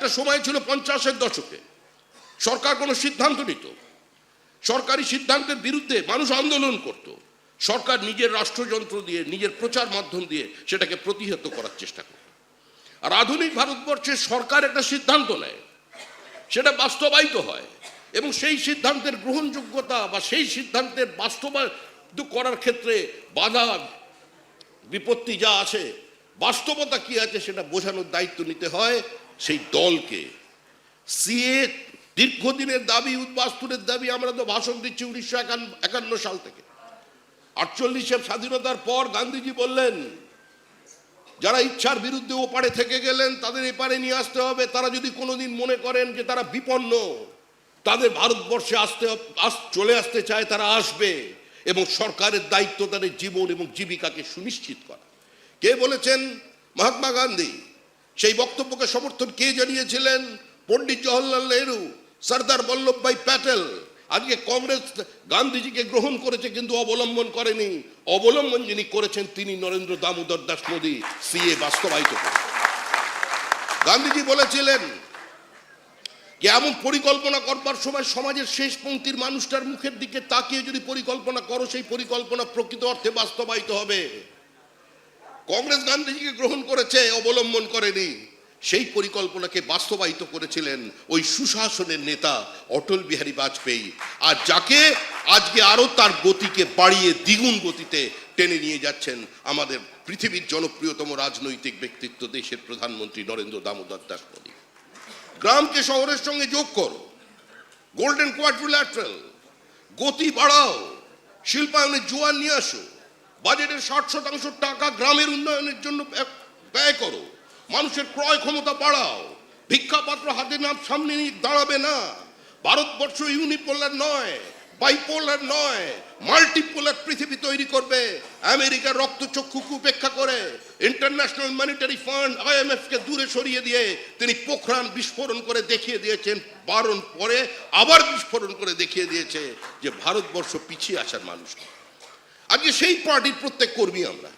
একটা সময় ছিল পঞ্চাশের দশকে। সরকার কোনো সিদ্ধান্ত নিত। সরকারি সিদ্ধান্তের বিরুদ্ধে মানুষ আন্দোলন করত। সরকার নিজের রাষ্ট্রযন্ত্র দিয়ে, নিজের প্রচার মাধ্যম দিয়ে সেটাকে প্রতিহত করার চেষ্টা করত। আর আধুনিক ভারতবর্ষে সরকার একটা সিদ্ধান্ত নেয়। সেটা বাস্তবায়িত হয় এবং সেই সিদ্ধান্তের গ্রহণযোগ্যতা বা সেই সিদ্ধান্তের বাস্তবায়িত করার ক্ষেত্রে বাধা, বিপত্তি যা আছে, বাস্তবতা কি আছে সেটা বোঝানোর দায়িত্ব নিতে হয়। সেই দলকে। সিএ দীর্ঘদিনের দাবি উদ্বাস্তুরের দাবি, আমরা তো ভাষণ দিচ্ছি উনিশশো একান্ন সাল থেকে। আটচল্লিশে স্বাধীনতার পর গান্ধীজি বললেন, যারা ইচ্ছার বিরুদ্ধে ওপারে থেকে গেলেন, তাদের এপারে নিয়ে আসতে হবে। তারা যদি কোনোদিন মনে করেন যে তারা বিপন্ন, তাদের ভারতবর্ষে আসতে আস- চলে আসতে চায়, তারা আসবে এবং সরকারের দায়িত্ব তাদের জীবন এবং জীবিকাকে সুনিশ্চিত করা। কে বলেছেন? মহাত্মা গান্ধী। সেই বক্তব্যকে সমর্থন কে জানিয়েছিলেন? পণ্ডিত জওহরলাল নেহরু, সর্দার বল্লভভাই প্যাটেল। আজকে কংগ্রেস গান্ধীজিকে গ্রহণ করেছে কিন্তু অবলম্বন করেনি। অবলম্বন যিনি করেছেন তিনি নরেন্দ্র দামোদর দাস মোদী, সিএ বাস্তবায়িত। গান্ধীজি বলেছিলেন যে এমন পরিকল্পনা করবার সময় সমাজের শেষ পঙ্ক্তির মানুষটার মুখের দিকে তাকিয়ে যদি পরিকল্পনা করো, সেই পরিকল্পনা প্রকৃত অর্থে বাস্তবায়িত হবে। কংগ্রেস গান্ধীজিকে গ্রহণ করেছে, অবলম্বন করেনি। সেই পরিকল্পনাকে বাস্তবায়িত করেছিলেন ওই সুশাসনের নেতা অটল বিহারী বাজপেয়ী। আর যাকে আজকে আরও তার গতিকে বাড়িয়ে দ্বিগুণ গতিতে টেনে নিয়ে যাচ্ছেন আমাদের পৃথিবীর জনপ্রিয়তম রাজনৈতিক ব্যক্তিত্ব দেশের প্রধানমন্ত্রী নরেন্দ্র দামোদর দাস মোদী গ্রামকে শহরের সঙ্গে যোগ করো। গোল্ডেন কোয়াড্রিল্যাটারাল গতি বাড়াও। শিল্পায়নের জোয়ার নিয়ে আসো। বাজেটের ষাট শতাংশ টাকা গ্রামের উন্নয়নের জন্য ব্যয়- করো। মানুষের ক্রয় ক্ষমতা বাড়াও। ভিক্ষাপাত্র হাতে নাম সামনে দাঁড়াবে না। ভারতবর্ষ ইউনিপোলার নয়, বাইপোলার নয়, মাল্টিপোলার পৃথিবী তৈরি করবে। আমেরিকার রক্তচক্ষুকে উপেক্ষা করে ইন্টারন্যাশনাল মনিটারি ফান্ড আইএমএফ কে দূরে সরিয়ে দিয়ে তিনি পোখরান বিস্ফোরণ করে দেখিয়ে দিয়েছেন। বারণ পরে আবার বিস্ফোরণ করে দেখিয়ে দিয়েছে যে ভারতবর্ষ পিছিয়ে আসার মানুষ। আজকে সেই পার্টির প্রত্যেক কর্মী আমরা।